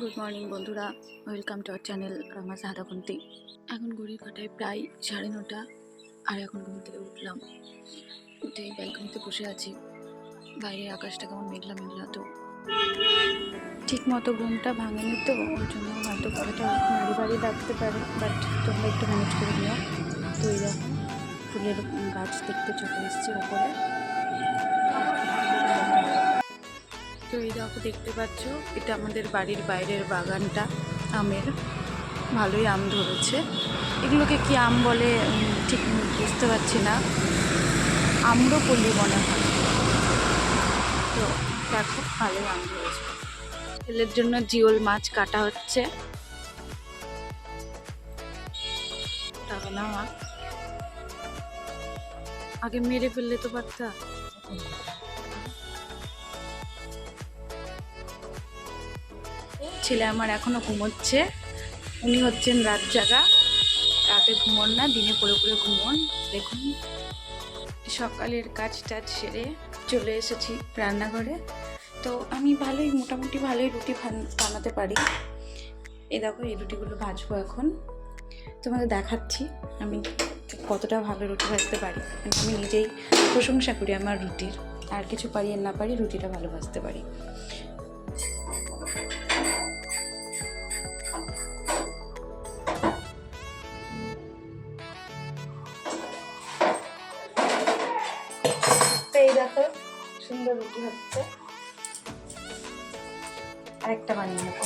Good morning বন্ধুরা। Welcome to our channel Rama Saharakunti এখন ঘড়ির কাটায় প্রায় সাড়ে নটা, আর এখন ঘুম থেকে উঠলাম। উঠে ব্যালকনিতে বসে আছি। বাইরে আকাশটা কেমন মেঘলা মেঘলা তো। ঠিক মতো ঘুমটা ভাঙেনি তো, ওই জন্য হয়তো কথাটা বাড়ি বাড়ি লাগতে পারে বাট তোমরা একটু ম্যানেজ করে নিও। তো এই দেখো, ফুলের গাছ দেখতে চলে এসছে ওপরে। তো এই দেখো দেখতে পাচ্ছ, এটা আমাদের বাড়ির বাইরের বাগানটা। আমের, ভালোই আম ধরেছে। এগুলোকে কি আম বলে ঠিক বুঝতে পারছি না। আমরও আম্রপল্লি মনে হয়। তো দেখো, ভালোই আম ধরেছে। ছেলের জন্য জিওল মাছ কাটা হচ্ছে। আগে মেরে ফেললে তো পারতা? ছেলে আমার এখনও ঘুমোচ্ছে। উনি হচ্ছেন রাত জাগা। রাতে ঘুমোন না, দিনে পড়ে পড়ে ঘুমোন। দেখুন, সকালের কাজ টাজ সেরে চলে এসেছি রান্নাঘরে। তো আমি ভালোই, মোটামুটি ভালোই রুটি বানাতে পারি। এই দেখো, এই রুটিগুলো ভাজবো এখন। তোমাদের দেখাচ্ছি, আমি কতটা ভালো রুটি ভাজতে পারি। আমি নিজেই প্রশংসা করি আমার রুটির। আর কিছু পারি আর না পারি, রুটিটা ভালো ভাজতে পারি। দেখো, সুন্দর রুটি হচ্ছে। আরেকটা বানিয়ে নেব।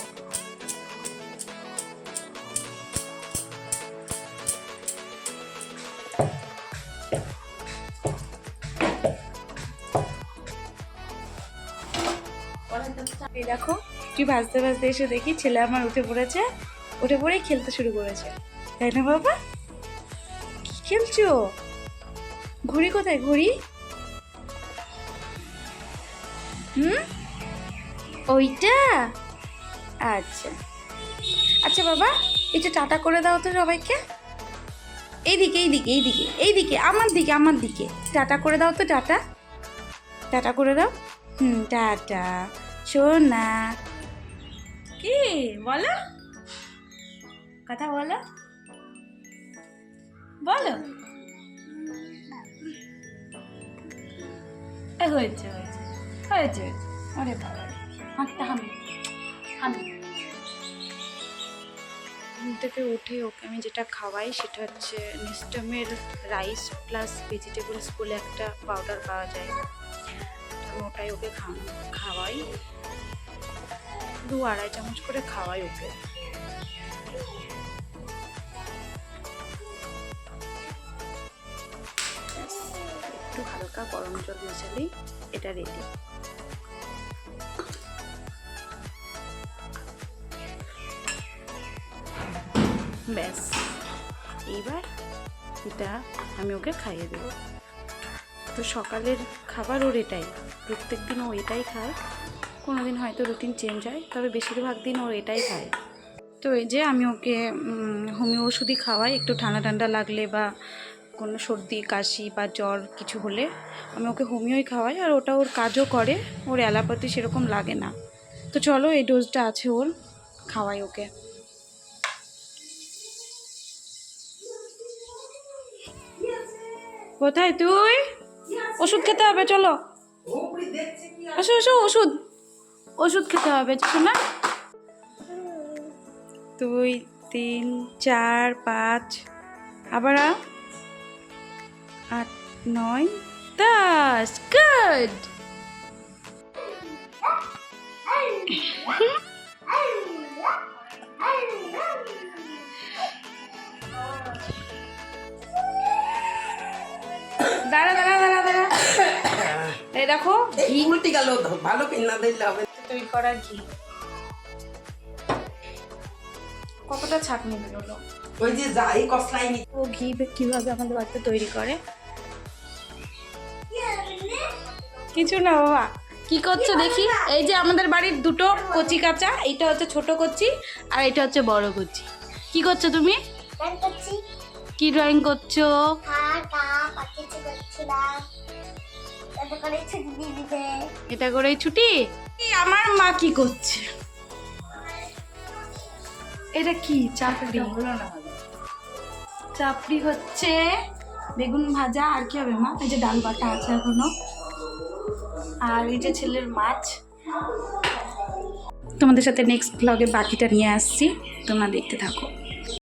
দেখো তুই ভাজতে ভাজতে এসে দেখি ছেলে আমার উঠে পড়েছে। উঠে পড়েই খেলতে শুরু করেছে। তাই না বাবা? কি খেলছো? ঘুড়ি কোথায়? ঘুড়ি? হুম? ওইটা? আচ্ছা। আচ্ছা বাবা একটু টাটা করে দাও তো সবাইকে। এইদিকে এইদিকে এইদিকে এইদিকে, আমার দিকে আমার দিকে। টাটা করে দাও তো, টাটা। টাটা করে দাও। হুম, টাটা। সোনা। কি? বলো। কথা বলো। বলো। হয়েছে হয়েছে। হয়েছে? আরে বাবা, হাতটা হামি হামি। থেকে উঠে ওকে আমি যেটা খাওয়াই সেটা হচ্ছে নিস্টামের রাইস প্লাস ভেজিটেবলস বলে একটা পাউডার পাওয়া যায়। ওটাই ওকে খাওয়াই। দু আড়াই চামচ করে খাওয়াই ওকে। হালকা গরম জল মেশালেই এটা রেডি ব্যাস। এইবার এটা আমি ওকে খাইয়ে দেবো। তো সকালের খাবার ওর এটাই। প্রত্যেক দিন ও এটাই খায়। কোনো দিন হয়তো রুটিন চেঞ্জ হয়, তবে বেশিরভাগ দিন ও এটাই খায়। তো এই যে আমি ওকে হোমিও ওষুধই খাওয়াই, একটু ঠান্ডা ঠান্ডা লাগলে বা কোনো সর্দি, কাশি বা জ্বর কিছু হলে আমি ওকে হোমিওই খাওয়াই আর ওটা ওর কাজও করে, ওর অ্যালাপাতি সেরকম লাগে না। তো চলো এই ডোজটা আছে ওর, খাওয়াই ওকে। কোথায় তুই? ওষুধ খেতে হবে, চলো। আসো আসো, ওষুধ। ওষুধ খেতে হবে শোনা দুই, তিন, চার, পাঁচ। আবার। আট নয় দশ। গুড। দাঁড়া দাঁড়া দাঁড়া দাঁড়া। এই দেখো। এই উল্টে গেল ভালো কিনা দিলে হবে। তৈরি করা ঘি। কতটা ছাকনি বেরোলো? ওই যে যাই কসলাই ও ঘি কীভাবে আমাদের বাড়িতে তৈরি করে? কিছু না বাবা। কি করছ দেখি? এই যে আমাদের বাড়ির দুটো কচি কাঁচা এইটা হচ্ছে ছোট কচি আর এটা হচ্ছে বড় কচি। কি করছ তুমি? কি ড্রয়িং করছ? হাঁ কা পাখিতে করছিলাম এত করে ছুটি এটা করেই ছুটি? আমার মা কি করছে? এটা কি? চাপড়ি। চাপড়ি হচ্ছে বেগুন ভাজা আর কি হবে মা? এই যে ডাল বাটা আছে এখনও। আর এই যে ছেলের মাছ, তোমাদের সাথে নেক্সট ব্লগে বাকিটা নিয়ে আসছি, তোমরা দেখতে থাকো।